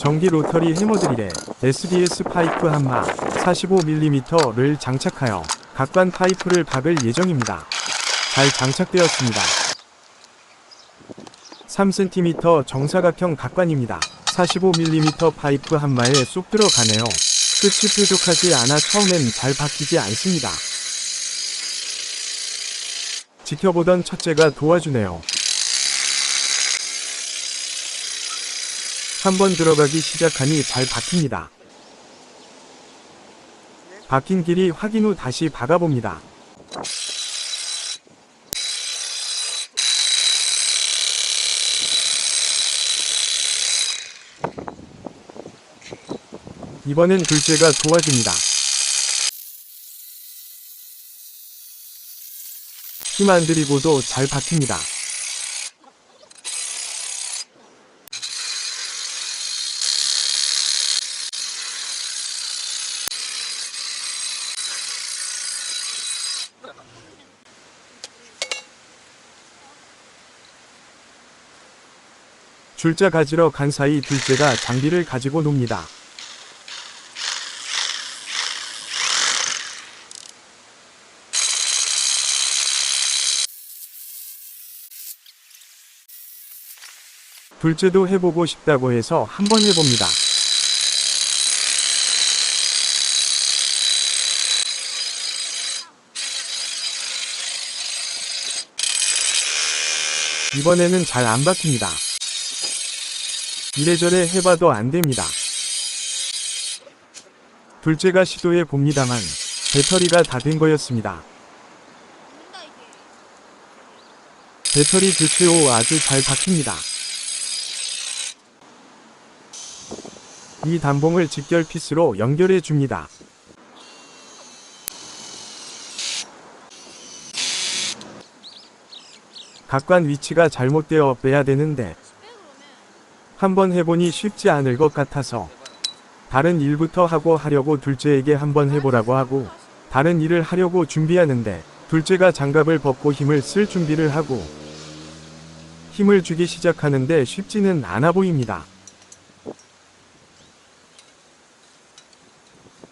전기 로터리 해머드릴에 SDS 파이프 한마 45mm를 장착하여 각관 파이프를 박을 예정입니다. 잘 장착되었습니다. 3cm 정사각형 각관입니다. 45mm 파이프 한마에 쏙 들어가네요. 끝이 뾰족하지 않아 처음엔 잘 박히지 않습니다. 지켜보던 첫째가 도와주네요. 한번 들어가기 시작하니 잘 박힙니다. 박힌 길이 확인 후 다시 박아봅니다. 이번엔 둘째가 도와줍니다. 힘 안 들이고도 잘 박힙니다. 줄자 가지러 간 사이 둘째가 장비를 가지고 놉니다. 둘째도 해보고 싶다고 해서 한번 해봅니다. 이번에는 잘 안 박힙니다. 이래저래 해봐도 안 됩니다. 둘째가 시도해 봅니다만 배터리가 다 된 거였습니다. 배터리 교체 후 아주 잘 박힙니다. 이 단봉을 직결 피스로 연결해 줍니다. 각관 위치가 잘못되어 빼야 되는데 한번 해보니 쉽지 않을 것 같아서 다른 일부터 하고 하려고 둘째에게 한번 해보라고 하고 다른 일을 하려고 준비하는데 둘째가 장갑을 벗고 힘을 쓸 준비를 하고 힘을 주기 시작하는데 쉽지는 않아 보입니다.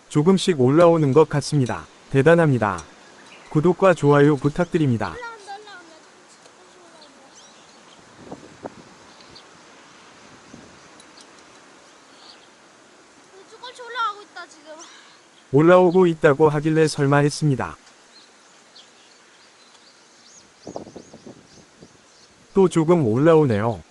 조금씩 올라오는 것 같습니다. 대단합니다. 구독과 좋아요 부탁드립니다. 올라온 다 올라온다 조금씩 올라가고 있다 지금 올라오고 있다고 하길래 설마 했습니다. 또 조금 올라오네요.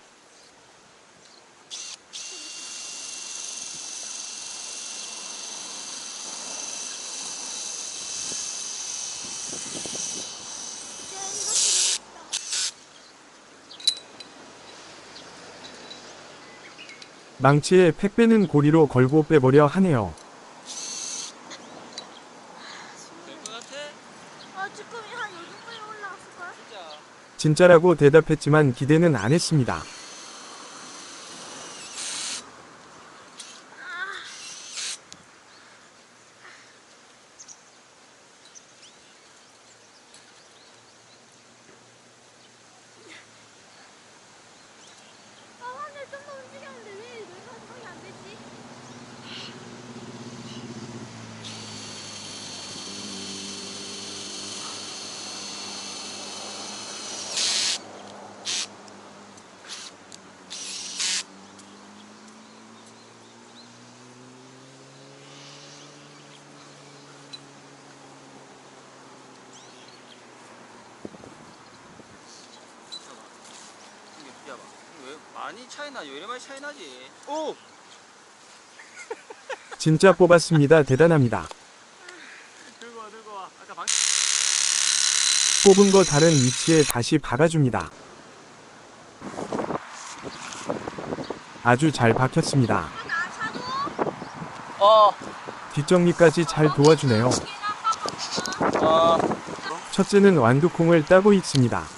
망치에 팩 빼는 고리로 걸고 빼보려 하네요. 아. 진짜라고 대답했지만 기대는 안 했습니다. 아 하늘 좀 더 움직였는데 왜 내가 거의 안 되지? 이게 비켜봐. 이게 왜 많이 차이나? 왜 이래 많이 차이 나지? 오! 진짜 뽑았습니다. 대단합니다. 들고 와, 들고 와. 아까 방. 뽑은 거 다른 위치에 다시 박아줍니다. 아주 잘 박혔습니다. 어, 뒷정리까지 잘 도와주네요. 어. 첫째는 완두콩을 따고 있습니다.